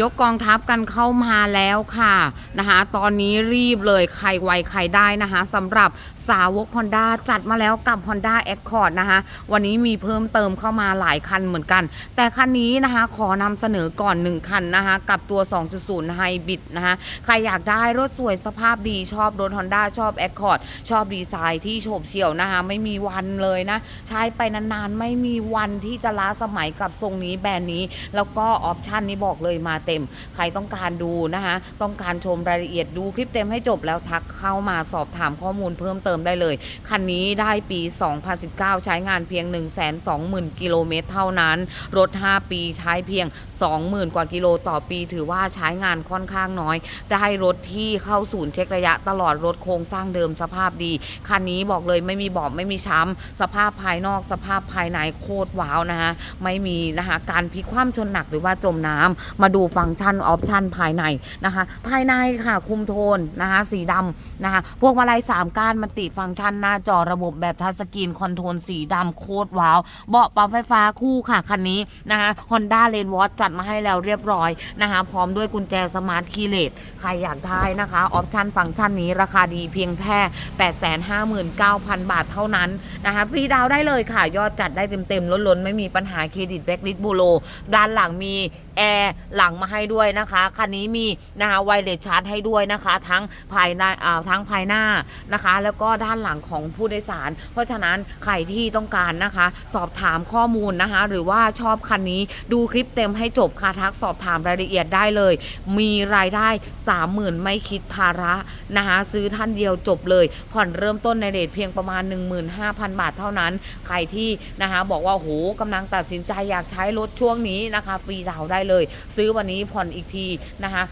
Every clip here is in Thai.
ยกกองทัพกันเข้ามาแล้วค่ะนะคะตอนนี้รีบเลยใครไวใครได้นะคะสำหรับสาวก Honda จัดมาแล้วกับ Honda Accord นะคะวันนี้มีเพิ่มเติมเข้ามาหลายคันเหมือนกัน แต่คันนี้นะคะขอนำเสนอก่อน 1 คันนะคะกับตัว 2.0 Hybrid นะคะใครอยากได้รถสวยสภาพดีชอบรถ Honda ชอบ Accord ชอบดีไซน์ที่โฉบเฉี่ยวนะคะไม่มีวันเลยนะ ใช้ไปนานๆ ไม่มีวันที่จะล้าสมัยกับทรงนี้แบรนด์นี้ แล้วก็ออปชันนี้บอกเลยมาเต็ม ใครต้องการดูนะคะ ต้องการชมรายละเอียดดูคลิปเต็มให้จบแล้วทักเข้ามาสอบถามข้อมูลเพิ่มเติมได้เลย คันนี้ได้ปี 2019 ใช้งานเพียง 120,000 กิโลเมตรเท่านั้น รถ 5 ปีใช้เพียง 20,000 กว่ากิโลต่อปี ถือว่าใช้งานค่อนข้างน้อย ได้รถที่เข้าศูนย์เช็คระยะตลอดรถโครงสร้างเดิมสภาพดี คันนี้บอกเลยไม่มีบอบไม่มีช้ำสภาพภายนอกสภาพภายในโคตรว้าวนะคะไม่มีนะคะการพลิกคว่ำชนหนักหรือว่าจมน้ำมาดูฟังก์ชันออปชันภายในนะคะ ภายในค่ะคุมโทนนะคะสีดำนะคะ พวกมาลัย3ก้านมันติฟังก์ชันหน้าจอระบบแบบทัชสกรีนคอนโทรลสีดำโคตรว้าว เบาะปรับไฟฟ้าคู่ค่ะ คันนี้นะคะ Honda r a i n w a t จัดมาให้แล้วเรียบร้อยนะคะ พร้อมด้วยกุญแจสมาร์ทคีย์เลสใครอยากได้นะคะออปชันฟังก์ชันนี้ราคาดีเพียงแค่859,000 บาทเท่านั้นนะคะฟรีดาวได้เลยค่ะ ยอดจัดได้เต็มๆล้นๆ ไม่มีปัญหาเครดิตแบ็กลิสบูโรด้านหลังมี แอร์หลังมาให้ด้วยนะคะ คันนี้มีนะคะไวเลสชาร์จให้ด้วยนะคะ ทั้งภายในอ่าทั้งภายหน้านะคะ แล้วก็ด้านหลังของผู้โดยสาร เพราะฉะนั้นใครที่ต้องการนะคะ สอบถามข้อมูลนะคะ หรือว่าชอบคันนี้ดูคลิปเต็มให้จบค่ะทักสอบถามรายละเอียดได้เลย มีรายได้ 30,000 ไม่คิดภาระนะคะซื้อท่านเดียวจบเลย ผ่อนเริ่มต้นในเรทเพียงประมาณ 15,000 บาทเท่านั้น ใครที่นะคะบอกว่าโหกำลังตัดสินใจอยากใช้รถช่วงนี้นะคะฟรีดาวได้เลย ซื้อวันนี้ผ่อนอีกทีนะคะ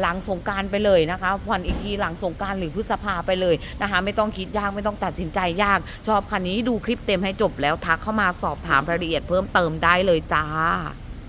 หลังสงการไปเลยนะคะผ่อนอีกทีหลังสงการหรือพฤษภาไปเลยนะคะ ไม่ต้องคิดยากไม่ต้องตัดสินใจยาก ชอบคันนี้ดูคลิปเต็มให้จบแล้วทักเข้ามาสอบถามรายละเอียดเพิ่มเติมได้เลยจ้า